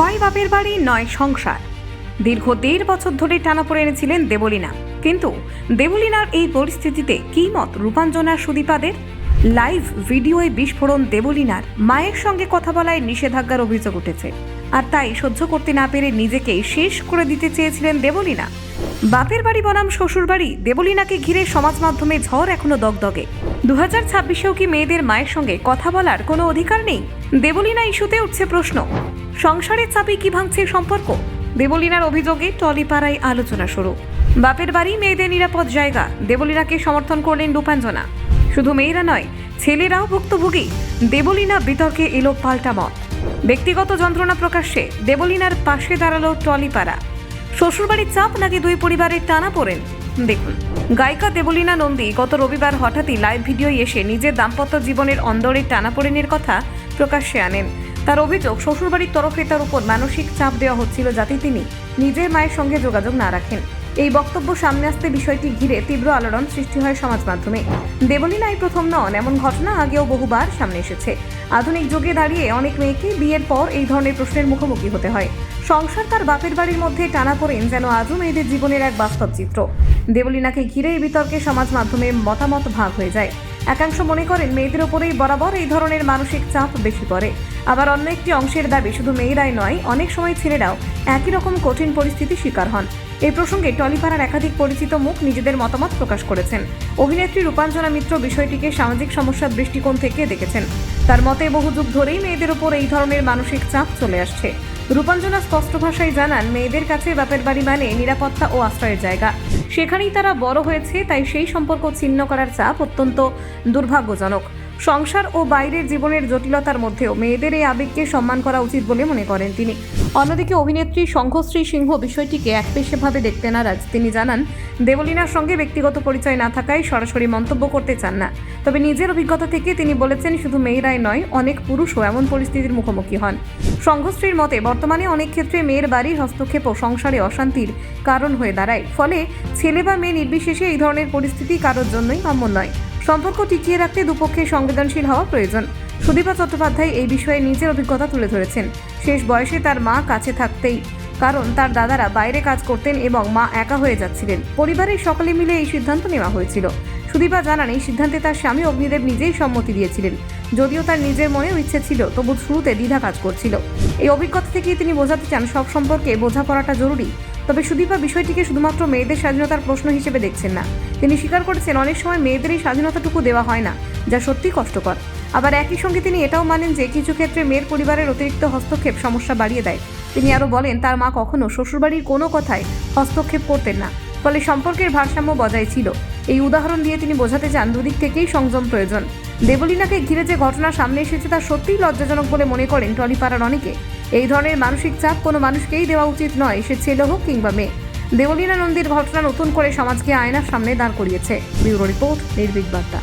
হয় বাপের বাড়ি, নয় সংসার। দীর্ঘ দেড় বছর ধরে টানা পড়ে এনেছিলেন দেবলীনা। কিন্তু দেবলীনার এই পরিস্থিতিতে কি মত রূপাঞ্জনা সুদীপাদের? লাইভ ভিডিওয়ে বিস্ফোরণ দেবলীনার মায়ের সঙ্গে কথা বলায় নিষেধাজ্ঞার অভিযোগ উঠেছে। আর তাই সহ্য করতে না পেরে নিজেকেই শেষ করে দিতে চেয়েছিলেন দেবলীনা। বাপের বাড়ি বনাম শ্বশুর বাড়ি দেবলীনাকে ঘিরে সমাজ মাধ্যমে ঝড় এখনও দগদগে। দু হাজার ছাব্বিশেও কি মেয়েদের মায়ের সঙ্গে কথা বলার কোনো অধিকার নেই? দেবলীনা ইস্যুতে উঠছে প্রশ্ন। সংসারের চাপে কি ভাঙছে সম্পর্ক? দেবলীনার অভিযোগে টলিপাড়ায় আলোচনা শুরু। বাপের বাড়ি মেয়েদের নিরাপদ জায়গা। দেবলীনাকে সমর্থন করলেন রূপাঞ্জনা। শুধু মেয়েরা নয়, ছেলেরাও ভুক্তভোগী। দেবলীনা বিতর্কে এলো পাল্টা মত। ব্যক্তিগত যন্ত্রণা প্রকাশ্যে দেবলীনার পাশে দাঁড়াল টলিপাড়া। শ্বশুরবাড়ির চাপ নাকি দুই পরিবারের টানা পড়েন? দেখুন, গায়িকা দেবলীনা নন্দী গত রবিবার হঠাৎই লাইভ ভিডিও এসে নিজের দাম্পত্য জীবনের অন্দরের টানাপোড়েনের কথা প্রকাশ্যে আনেন। তার অভিযোগ, শ্বশুরবাড়ির তরফে তার উপর মানসিক চাপ দেওয়া হচ্ছিল যাতে তিনি নিজের মায়ের সঙ্গে যোগাযোগ না রাখেন। এই বক্তব্য সামনে আসতে বিষয়টি ঘিরে তীব্র আলোড়ন সৃষ্টি হয় সমাজ মাধ্যমে। দেবলীনা এই প্রথম নন, এমন ঘটনা আগেও বহুবার সামনে এসেছে। আধুনিক যুগে দাঁড়িয়ে অনেক মেয়েকে বিয়ের পর এই ধরনের প্রশ্নের মুখোমুখি হতে হয়। সংসার তার বাপের বাড়ির মধ্যে টানা পড়েন যেন আজও মেয়েদের জীবনের এক বাস্তব চিত্র। দেবলীনাকে ঘিরে এই বিতর্কে সমাজ মাধ্যমে মতামত ভাগ হয়ে যায়। একাংশ মনে করেন মেয়েদের ওপরেই বরাবর এই ধরনের মানসিক চাপ বেশি পড়ে। আবার অন্য একটি অংশের দাবি, শুধু মেয়েরাই নয়, অনেক সময় ছেলেরাও একই রকম কঠিন পরিস্থিতির শিকার হন। এই প্রসঙ্গে টলিপাড়ার একাধিক পরিচিত মুখ নিজেদের মতামত প্রকাশ করেছেন। অভিনেত্রী রূপাঞ্জনা মিত্র বিষয়টিকে সামাজিক সমস্যার দৃষ্টিকোণ থেকে দেখেছেন। তার মতে, বহু যুগ ধরেই মেয়েদের ওপর এই ধরনের মানসিক চাপ চলে আসছে। রূপাঞ্জনা স্পষ্ট ভাষায় জানান, মেয়েদের কাছে বাপের বাড়ি মানে নিরাপত্তা ও আশ্রয়ের জায়গা। সেখানেই তারা বড় হয়েছে তাই সেই সম্পর্ক ছিন্ন করার চাপ অত্যন্ত দুর্ভাগ্যজনক। সংসার ও বাইরের জীবনের জটিলতার মধ্যেও মেয়েদের এই আবেগকে সম্মান করা উচিত বলে মনে করেন তিনি। অন্যদিকে অভিনেত্রী শঙ্খশ্রী সিংহ বিষয়টিকে একপেশেভাবে দেখতে নারাজ। তিনি জানান, দেবলীনার সঙ্গে ব্যক্তিগত পরিচয় না থাকায় সরাসরি মন্তব্য করতে চান না। তবে নিজের অভিজ্ঞতা থেকে তিনি বলেছেন, শুধু মেয়েরাই নয়, অনেক পুরুষও এমন পরিস্থিতির মুখোমুখি হন। সংঘশ্রীর মতে, বর্তমানে অনেক ক্ষেত্রে মেয়ের বাড়ির হস্তক্ষেপ ও সংসারে অশান্তির কারণ হয়ে দাঁড়ায়। ফলে ছেলে বা মেয়ে নির্বিশেষে এই ধরনের পরিস্থিতি কারোর জন্যই কাম্য নয়। সম্পর্ক টিকিয়ে রাখতে দুপক্ষে সংবেদনশীল হওয়া প্রয়োজন। সুদীপা চট্টোপাধ্যায় এই বিষয়ে নিজের অভিজ্ঞতা তুলে ধরেছেন। শেষ বয়সে তার মা কাছে থাকতেই, কারণ তার দাদারা বাইরে কাজ করতেন এবং মা একা হয়ে যাচ্ছিলেন। পরিবারের সকলে মিলে এই সিদ্ধান্ত নেওয়া হয়েছিল। সুদীপা জানান, এই সিদ্ধান্তে তার স্বামী অগ্নিদেব নিজেই সম্মতি দিয়েছিলেন। যদিও তার নিজের মনেও ইচ্ছে ছিল, তবু শুরুতে দ্বিধা কাজ করছিল। এই অভিজ্ঞতা থেকেই তিনি বোঝাতে চান, সব সম্পর্কে বোঝাপড়াটা জরুরি। তবে সুদীপা বিষয়টিকে শুধুমাত্র মেয়েদের স্বাধীনতার প্রশ্ন হিসেবে দেখছেন না। তিনি স্বীকার করেছেন, অনেক সময় মেয়েদের এই স্বাধীনতাটুকু দেওয়া হয় না, যা সত্যি কষ্টকর। আবার একই সঙ্গে তিনি এটাও মানেন যে, কিছু ক্ষেত্রে মেয়ের পরিবারের অতিরিক্ত হস্তক্ষেপ সমস্যা বাড়িয়ে দেয়। তিনি আরও বলেন, তার মা কখনো শ্বশুরবাড়ির কোনো কথায় হস্তক্ষেপ করতেন না, ফলে সম্পর্কের ভারসাম্য বজায় ছিল। এই উদাহরণ দিয়ে তিনি বোঝাতে চান, দুদিক থেকেই সংযম প্রয়োজন। দেবলীনাকে ঘিরে যে ঘটনা সামনে এসেছে তা সত্যিই লজ্জাজনক বলে মনে করেন টলিপাড়ার অনেকে এই ধরনের মানসিক চাপ কোনো মানুষকেই দেওয়া উচিত নয়, সে ছেলে হোক কিংবা মেয়ে। দেবলীনা নন্দীর ঘটনা নতুন করে সমাজকে আয়নার সামনে দাঁড় করিয়েছে। ব্যুরো রিপোর্ট নির্বিক বার্তা।